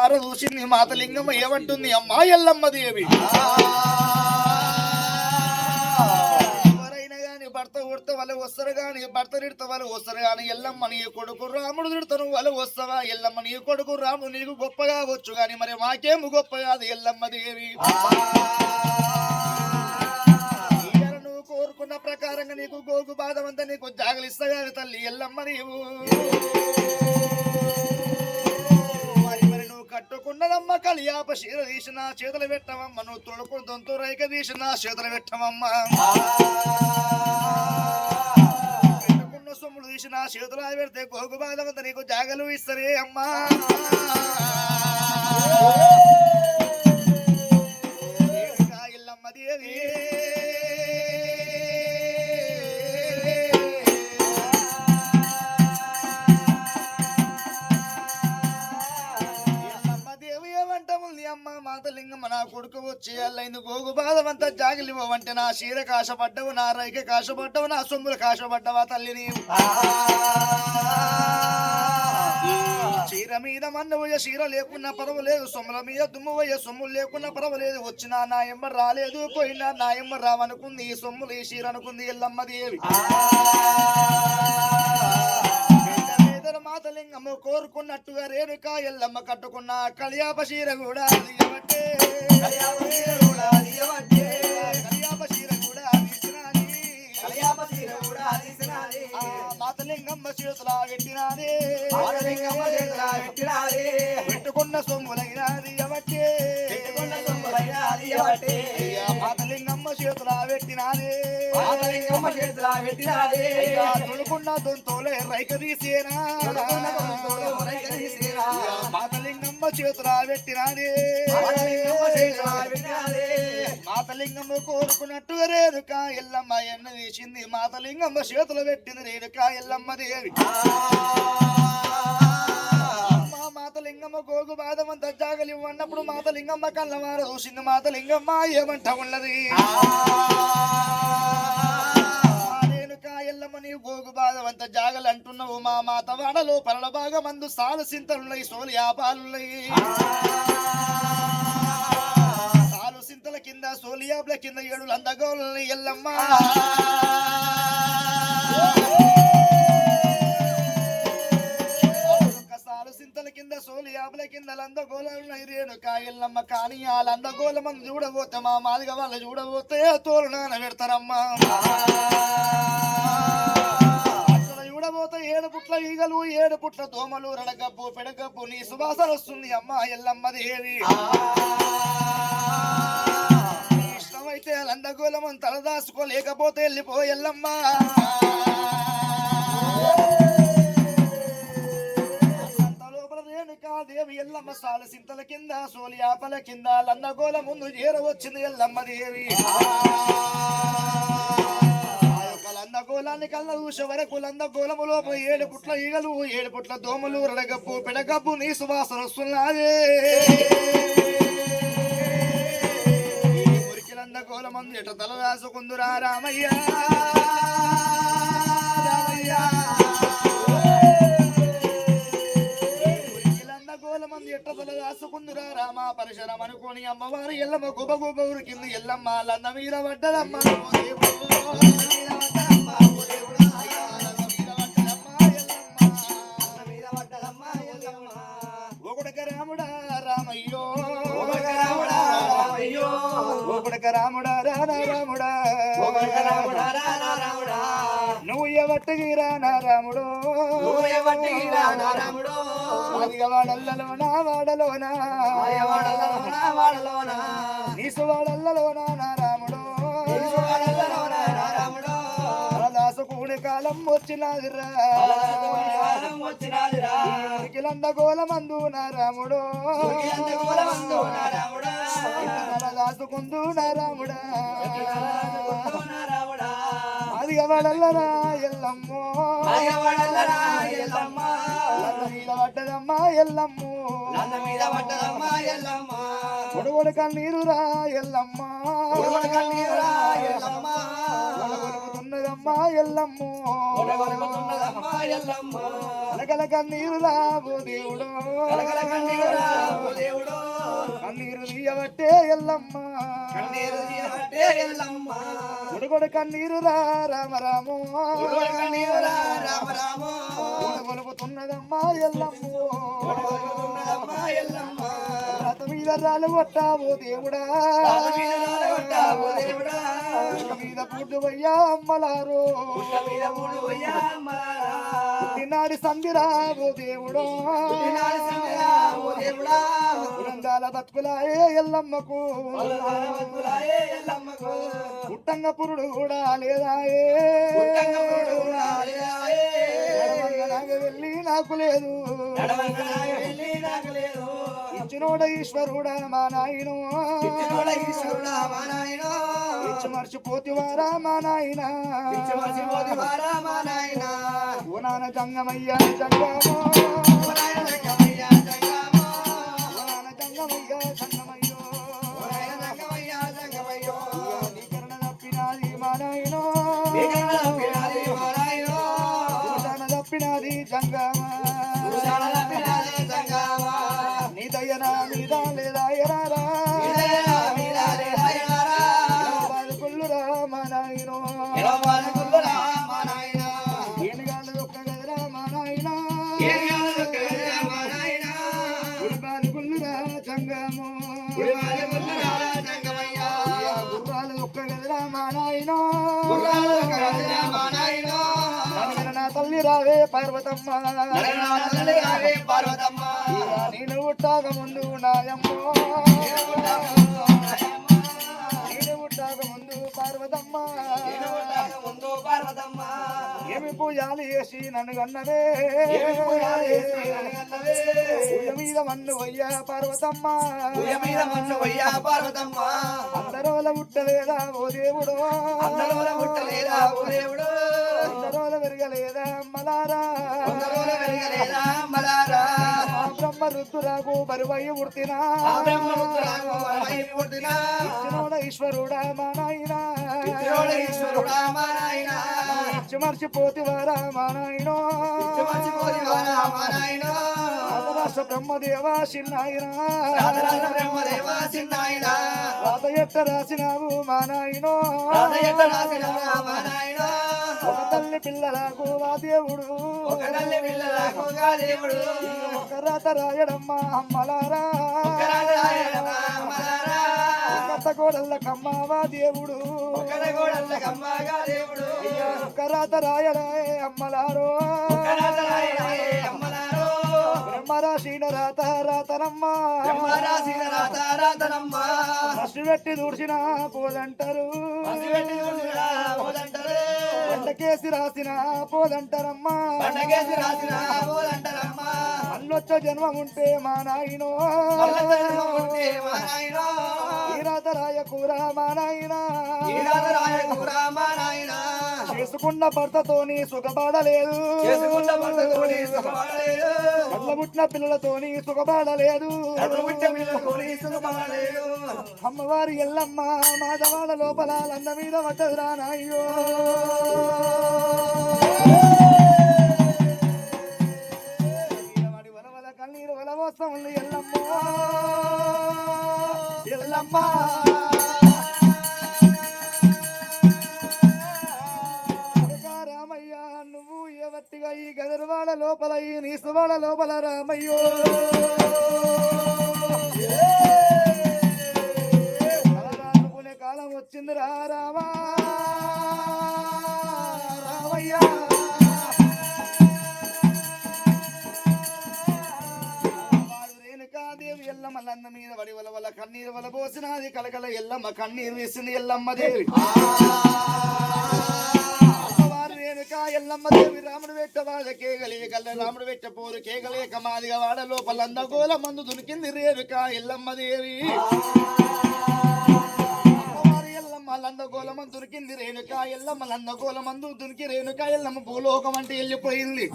చూసింది మాత లింగమ్మ ఏమంటుంది? అమ్మా ఎల్లమ్మ దేవి. ఎవరైనా గాని భర్త ఉడత వాళ్ళు వస్తారు గాని భర్త నిడత వాళ్ళు వస్తారు గాని ఎల్లమ్మ నీ కొడుకు రాముడు నిడతను వాళ్ళు వస్తావా? ఎల్లమ్మ నీ కొడుకు రాముడు నీకు గొప్పగా వచ్చు గాని మరి మాకేము గొప్ప కాదు ఎల్లమ్మ దేవి. నువ్వు కోరుకున్న ప్రకారంగా నీకు గోగు బాధమంతా నీకు జాగలిస్తా గాని తల్లి ఎల్లమ్మ నీవు. మరి కట్టుకున్నదమ్మ కలియాప శీర తీసిన చేతులు పెట్టవమ్మ నువ్వు తొడుకు దొంతు రైక తీసిన చేతులు పెట్టవమ్మ పెట్టుకున్న సొమ్ములు తీసిన చేతులు పెడితే గోగు బాధమంతా నీకు జాగలు ఇస్తరే అమ్మా. ఇల్లమ్మది దేవి మాతలింగమ్మ నా కొడుకు వచ్చి అల్లైంది గోగు బాధమంతా జాగిలివ్వంటే నా చీర కాశపడ్డవు నా రైక కాశపడ్డవు నా సొమ్ములు కాశపడ్డవా తల్లి నీవు? చీర మీద మన్నవయ్య చీర లేకున్నా పర్వాలేదు సొమ్ముల మీద దుమ్మువయ్య సొమ్ములు లేకున్నా పర్వాలేదు. వచ్చినా నా ఎమ్మ రాలేదు పోయినా నా ఎమ్మ రావనుకుంది ఈ సొమ్ములు ఈ చీర అనుకుంది ఎల్లమ్మ దేవి. వేదన మాతలింగమ్మ కోరుకున్నట్టుగా రేణుక ఎల్లమ్మ కట్టుకున్న కళ్యాప చీర కూడా దిగబట్టే కళ్యాప చీర కూడా తీసినాది. ఆ మాతలింగమ్మ చేతుల పెట్టినాదే పెట్టుకున్న సొమ్ములైనది ఎవటే అయ్యా, మాతలింగమ్మ దొంతోలే రైక తీసేనా? మాతలింగమ్మ చేతుల మాతలింగమ్మ కోరుకున్నట్టుగా రేణుక ఎల్లమ్మ ఎన్న తీసింది. మాతలింగమ్మ చేతులు పెట్టింది రేణుక ఎల్లమ్మ దేవి. అమ్మ మాతలింగమ్మ గోగు బాధమంత జాగలి అన్నప్పుడు మాతలింగమ్మ కళ్ళవార చూసింది. మాతలింగమ్మ ఏమంట ఉన్నది? ఎల్లమ్మ నీవు గోగు బాధవంత జాగలు అంటున్నావు మా మాత వాడలో పరల భాగం మందు సాలు సింతలున్నాయి సోలు యాపాలున్నాయి. సాలు సింతల కింద సోలియాబ్ల కింద ఏడు అందగోలని ఎల్లమ్మ. కింద సాలు సింతల కింద సోలియాబ్ల కింద లందగోళాలు రేణుక ఎల్లమ్మ. కానీ ఆ లందగోళ మంది చూడబోతే మా మాదిగ వాళ్ళు చూడబోతే తోలు నాన పెడతారమ్మా చూడబోతే ఏడు పుట్ల ఈగలు ఏడు పుట్ల దోమలు రడగబ్బు పెడగబ్బు నీ సువాసన వస్తుంది అమ్మ ఎల్లమ్మ దేవి నీ ఇష్టమైతే లందగోళం తలదాసుకోలేకపోతే వెళ్ళిపో ఎల్లమ్మ. దేవి ఎల్లమ్మ సాల సింతల కింద సోలి ఆపల కింద లందగోళ ముందు చేరవచ్చింది ఎల్లమ్మ దేవి లందగోళాన్ని కళ్ళ చూసే వరకు లంద గోలములో పోయి ఏడు పుట్ల ఈగలు ఏడు పుట్ల దోమలు రడగబ్బు పెడగబ్బు నీ సువాసన వస్తున్నదే. ఈ మురికి ఎట తల రాసుకుందురా రామయ్య? రామయ్య. మంది ఎట్టదల రాసుకుందురా రామ? పరిశరం అనుకోని అమ్మవారు ఎల్లమ్మ గుబ గుబ ఉరికింది ఎల్లమ్మ. లంద మీద రాముడా రానా రాముడా. నువ్వు ఎవట్టుకి రానా రాముడు? అదిగ వాడల్లలో నా వాడలోనా? నీసు వాడల్లలో నా కాలం వచ్చినాదిరా. కిలంద గోలమందు నా రాముడు. దాచుకుందు నా రాముడా. అది వాడల్లరా ఎల్లమ్మో. లంద పడ్డదమ్మా ఎల్లమ్మో. కొడుగొడు కన్నీరు రా ఎల్లమ్మ ఎల్లమ్మో అలకల కన్నీరు రా ఓ దేవుడు కన్నీరు తీయబట్టే ఎల్లమ్మ. గుడుగుడు కన్నీరు రామ రాము రామ రామో. ఎల్లమ్మ. రాలు కొట్టావు దేవుడా రాళ్ళ మీద. పుట్ట వయ్యా అమ్మలారు. తినాడి సంధిరావు దేవుడు. పురందాల బతుకులాయే ఎల్లమ్మకు. పుట్టంగ పురుడు కూడా లేదాయే వెళ్ళి నాకు లేదు. ఇచ్చినోడ ఈశ్వరుడా మా నాయను ఇచ్చినోడ ఈశ్వరుడా మా నాయనో. ఇచ్చి మర్చిపోతివారా మా నాయన ఇచ్చి మర్చిపోతివారా మా నాయనా. ఓ నాన్న జంగమయ్యా జంగమో ఓ జంగమయ్య జంగమో. ఓ నాన్న జంగమయ్యా జంగమయ్యో రావే పార్వతమ్మ రావే పార్వతమ్మ. నేను పుట్టాక ముందు నాయమ్మో నేను ముందు పార్వతమ్మ పార్వతమ్మ. ఏమి పూజాలు చేసి నన్ను? పూజ మీద మన్ను వయ్యా పార్వతమ్మ మీద మన్ను వయ్యా పార్వతమ్మ. అందరోల పుట్టలేదా ఓ దేవుడు అందరోల పుట్టలేదా ఓ దేవుడు. అందరోల పెరగలేదా. ఆ బ్రహ్మ రుద్దురాకు బరువయ్య ఇచ్చినోడ ఈశ్వరుడా మా నాయనా మర్చిపోతివారా మా నాయనో. రాధరాష్ట్ర బ్రహ్మదేవా చిన్నాయనా? బ్రహ్మదేవా చిన్నాయనా. రాత ఎట్ట రాసినావు మా నాయనో రాధ ఎట్ట మా పిల్లలకు ఆ దేవుడు ఒక తల్లి పిల్లలకు దేవుడు. ఒక రాత రాయడమ్మా అమ్మలారా. కొత్త కోడళ్ళ కమ్మవా దేవుడు ఒకడ గోడల్లకమ్మగా దేవుడు. ఒక రాత రాయడాయే అమ్మలారో. బ్రహ్మరాశిన రాత రాతనమ్మా రాతనమ్మ. ఫస్ట్ పెట్టి చూసిరా పోదంటారు. పండకేసి రాసిన పోదంటారమ్మా పండగేసి రాసిన పోదంటారమ్మ. అన్నొచ్చ జన్మం ఉంటే మా నాయనో. ఈ రాత రాయకూర మా నాయనా ఈ రాత రాయకురా మా నాయనా. చేసుకున్న భర్తతోని సుఖపడలేదు. చేసుకున్న భర్తతోని సుఖపడలేదు. పిల్లలతోని సుఖపడలేదు. అమ్మవారి ఎల్లమ్మ మాధవాల లోపల లంద మీద పట్టదురా నాయ్యో కన్నీరు వల మోసం ఉంది ఎల్లమ్మ. ఎల్లమ్మ. లోపల లోపల రామయ్యో. అనుకునే కాలం వచ్చింది రా రామా. రామయ్య. ఎల్లమ్మ లంద మీద వడి వల వల కన్నీరు వల పోసినది. కలకల ఎల్లమ్మ కన్నీరు వేసింది ఎల్లమ్మ దేవి. రేణుక ఎల్లమ్మ దేవి రాముడు వెట్ట వాళ్ళ కేకలే కల్ల రాముడు వెట్ట పోరు కేగలే కమాదిగా వాడ లోపల అందగోల మందు దునికింది రేణుక ఎల్లమ్మ దేవి. అమ్మవారి ఎల్లమ్మ దొరికింది రేణుక ఎల్లమ్మ లందగోల దొరికి రేణుక ఎల్లమ్మ భూలోకం అంటే వెళ్ళిపోయింది.